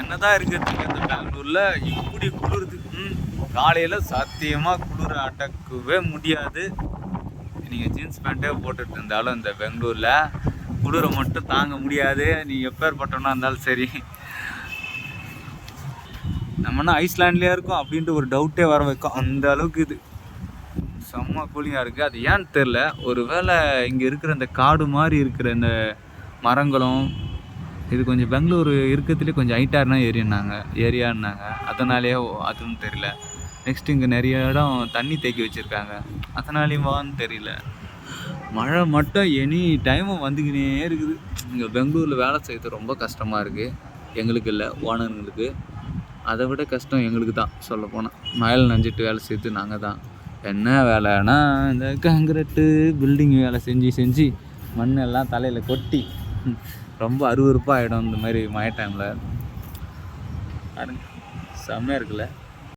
என்னதான் இருக்கிறதுக்கு இந்த பெங்களூரில்? இப்படி குளிருது. காலையில் சத்தியமாக குளிர அடக்கவே முடியாது. நீங்கள் ஜீன்ஸ் பேண்ட்டே போட்டுட்டு இருந்தாலும் இந்த பெங்களூரில் குளிரை மட்டும் தாங்க முடியாது. நீ எப்பேற்பட்டோம்னா இருந்தாலும் சரி. நம்மனா ஐஸ்லாண்ட்லேயே இருக்கோம் அப்படின்ட்டு ஒரு டவுட்டே வர வைக்கும். அந்த அளவுக்கு இது. செம்ம கூலிங்காக இருக்குது அது ஏன்னு தெரில ஒரு வேளை இங்கே இருக்கிற இந்த காடு மாதிரி இருக்கிற இந்த மரங்களும் இது கொஞ்சம் பெங்களூர் இருக்கிறதுலே கொஞ்சம் ஹைட்டான ஏரியானாங்க ஏரியான்னாங்க. அதனாலேயே அதுவும் தெரியல. நெக்ஸ்ட் இங்கே நிறைய இடம் தண்ணி தேக்கி வச்சுருக்காங்க. அதனாலேயுமான்னு தெரியல. மழை மட்டும் எனி டைமும் வந்துக்கினே இருக்குது. இங்கே பெங்களூரில் வேலை செய்யறது ரொம்ப கஷ்டமாக இருக்குது எங்களுக்கு இல்லை ஓனருங்களுக்கு அதை விட கஷ்டம் எங்களுக்கு தான் சொல்லப்போனால் மழையில் வேலை செய்யறது நாங்கள் தான். என்ன வேலைன்னா இந்த காங்கிரட்டு பில்டிங் வேலை செஞ்சு செஞ்சு மண்ணெல்லாம் தலையில் கொட்டி. ரொம்ப அருவருப்பாக ஆகிடும் இந்த மாதிரி மழை டைமில் பாருங்க செம்மையாக இருக்குல்ல?